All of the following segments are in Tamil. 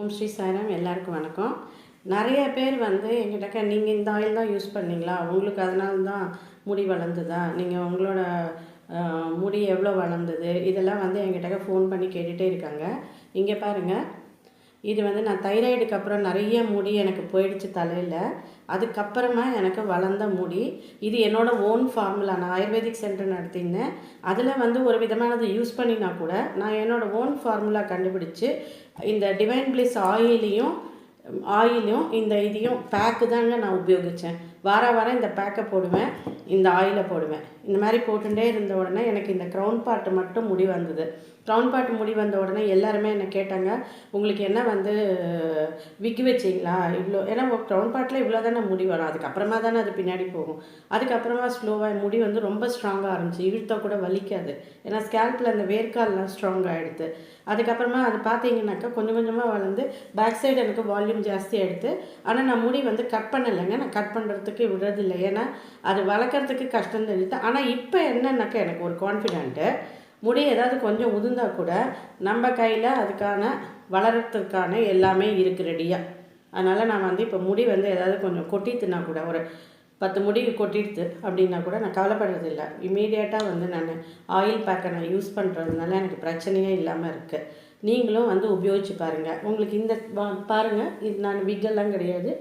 ஓம் ஸ்ரீ சாய்ராம் எல்லாருக்கும் வணக்கம். நிறைய பேர் வந்து எங்கிட்டக்க நீங்கள் இந்த ஆயில் தான் யூஸ் பண்ணீங்களா? உங்களுக்கு அதனால தான் முடி வளர்ந்துதா? நீங்கள் உங்களோட முடி எவ்வளோ வளர்ந்தது? இதெல்லாம் வந்து எங்கிட்டக்க ஃபோன் பண்ணி கேட்டுகிட்டே இருக்காங்க. இங்கே பாருங்கள் இது வந்து நான் தைராய்டுக்கு அப்புறம் நிறைய முடி எனக்கு போயிடுச்சு தலையில். அதுக்கப்புறமா எனக்கு வளர்ந்த முடி. இது என்னோடய ஓன் ஃபார்முலா நான் ஆயுர்வேதிக் சென்டர் நடத்தினேன் அதில் வந்து ஒரு விதமானது யூஸ் பண்ணினா கூட நான் என்னோடய ஓன் ஃபார்முலா கண்டுபிடிச்சு இந்த டிவைன் பிளிஸ் ஆயிலையும் ஆயிலும் இந்த இதையும் பேக்கு தாங்க நான் உபயோகித்தேன் வார வாரம் இந்த பேக்கை போடுவேன். இந்த ஆயிலை போடுவேன். இந்த மாதிரி போட்டுட்டே இருந்த உடனே எனக்கு இந்த க்ரௌன் பார்ட் மட்டும் முடி வந்தது. க்ரௌன் பார்ட் முடி வந்த உடனே எல்லாருமே என்னை கேட்டாங்க உங்களுக்கு என்ன வந்து விக்கு வச்சிங்களா? இவ்வளோ ஏன்னா க்ரௌன் பார்ட்டில் இவ்வளோ தானே முடி வரும். அதுக்கப்புறமா தானே அது பின்னாடி போகும். அதுக்கப்புறமா ஸ்லோவாக முடி வந்து ரொம்ப ஸ்ட்ராங்காக ஆரம்பிச்சு. இழுத்தா கூட வலிக்காது. ஏன்னா ஸ்கேல்பில் அந்த வேர்க்கால்லாம் ஸ்ட்ராங் ஆகிடுது அதுக்கப்புறமா அது பார்த்தீங்கன்னாக்கா கொஞ்சம் கொஞ்சமாக வளர்ந்து பேக் சைடு எனக்கு வால்யூம் ஜாஸ்தி ஆகிடுது ஆனால் நான் முடி வந்து கட் பண்ணலைங்க. நான் கட் பண்ணுறதுக்கு விடுறதில்லை. ஏன்னா அது வளர்க்குறதுக்கு கஷ்டம் தெரியுது. ஆனால் ஆனால் இப்போ என்னன்னாக்கா எனக்கு ஒரு கான்ஃபிடென்ட்டு முடி ஏதாவது கொஞ்சம் உதிர்ந்தால் கூட நம்ம கையில் அதுக்கான வளரத்துக்கான எல்லாமே இருக்குது ரெடியாக அதனால் நான் வந்து இப்போ முடி வந்து ஏதாவது கொஞ்சம் கொட்டித்துனா கூட ஒரு பத்து முடி கொட்டிடுது அப்படின்னா கூட நான் கவலைப்படுறது இல்லை. இமீடியட்டாக வந்து நான் ஆயில் பேக்கை நான் யூஸ் பண்ணுறதுனால எனக்கு பிரச்சனையே இல்லாமல் இருக்குது நீங்களும் வந்து உபயோகிச்சு பாருங்கள் உங்களுக்கு இந்த பாருங்கள் இது நான் விக்கெல்லாம் கிடையாது.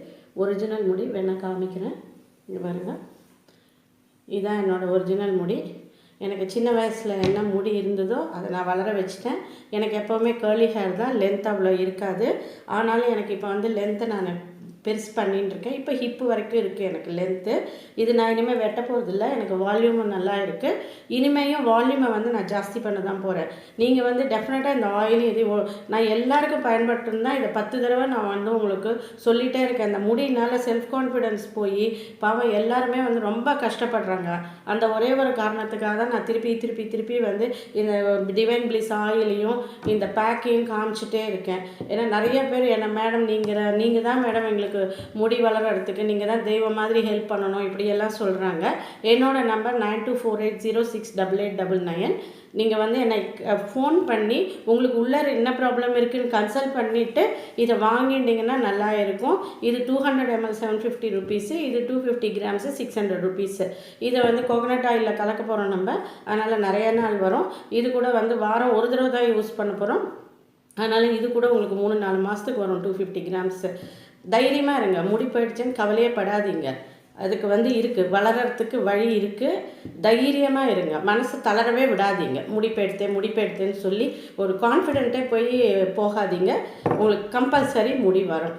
ஒரிஜினல் முடி வேணால் காமிக்கிறேன். இது பாருங்கள் இதான் என்னோடய ஒரிஜினல் முடி. எனக்கு சின்ன வயசில் என்ன முடி இருந்ததோ அதை நான் வளர வச்சுட்டேன். எனக்கு எப்போவுமே கேர்லி ஹேர் தான் லென்த் அவ்வளோ இருக்காது. ஆனாலும் எனக்கு இப்போ வந்து லென்த்தை நான் பெருசு பண்ணின்னு இருக்கேன் இப்போ ஹிப்பு வரைக்கும் இருக்குது எனக்கு லென்த்து இது நான் இனிமேல் வெட்ட போகிறதில்ல எனக்கு வால்யூமும் நல்லா இருக்குது இனிமேயும் வால்யூமை வந்து நான் ஜாஸ்தி பண்ண தான் போகிறேன் நீங்கள் வந்து டெஃபினட்டாக இந்த ஆயில் இது நான் எல்லாருக்கும் பயன்படுத்தணும் இதை பத்து தடவை நான் வந்து உங்களுக்கு சொல்லிகிட்டே இருக்கேன். அந்த முடியினால் செல்ஃப் கான்ஃபிடென்ஸ் போய் பாவம் எல்லாருமே வந்து ரொம்ப கஷ்டப்படுறாங்க. அந்த ஒரே ஒரு காரணத்துக்காக தான் நான் திருப்பி திருப்பி திருப்பி வந்து இந்த டிவைன் பிளிஸ் ஆயிலையும் இந்த பேக்கையும் காமிச்சிட்டே இருக்கேன். ஏன்னா நிறைய பேர் என்ன மேடம் நீங்கள் நீங்கள் தான் மேடம் எங்களுக்கு முடி வளர்கிறதுக்கு நீங்கள் தான் தெய்வம் மாதிரி ஹெல்ப் பண்ணணும் இப்படியெல்லாம் சொல்கிறாங்க என்னோட number nine two four eight zero six double eight double nine நீங்கள் வந்து என்னை ஃபோன் பண்ணி உங்களுக்கு உள்ளே என்ன ப்ராப்ளம் இருக்குன்னு கன்சல்ட் பண்ணிவிட்டு இதை வாங்கிட்டீங்கன்னா நல்லா இருக்கும். இது two hundred ML seven fifty rupees இது two fifty grams six hundred rupees இதை வந்து கோகனட் ஆயிலில் கலக்க போகிறோம் நம்ம. அதனால் நிறைய நாள் வரும். இது கூட வந்து வாரம் ஒரு தடவை தான் யூஸ் பண்ண போகிறோம் அதனால் இது கூட உங்களுக்கு மூணு நாலு மாதத்துக்கு வரும் டூ ஃபிஃப்டி கிராம்ஸு தைரியமாக இருங்க. முடி போயிடுச்சுன்னு கவலையே படாதீங்க. அதுக்கு வந்து இருக்குது வளர்கிறதுக்கு வழி இருக்குது தைரியமாக இருங்க. மனசு தளரவே விடாதீங்க. முடிப்பெடுத்தேன் முடிப்பெடுத்தேன்னு சொல்லி ஒரு கான்ஃபிடென்ட்டே போய் போகாதீங்க. உங்களுக்கு கம்பல்சரி முடி வரும்.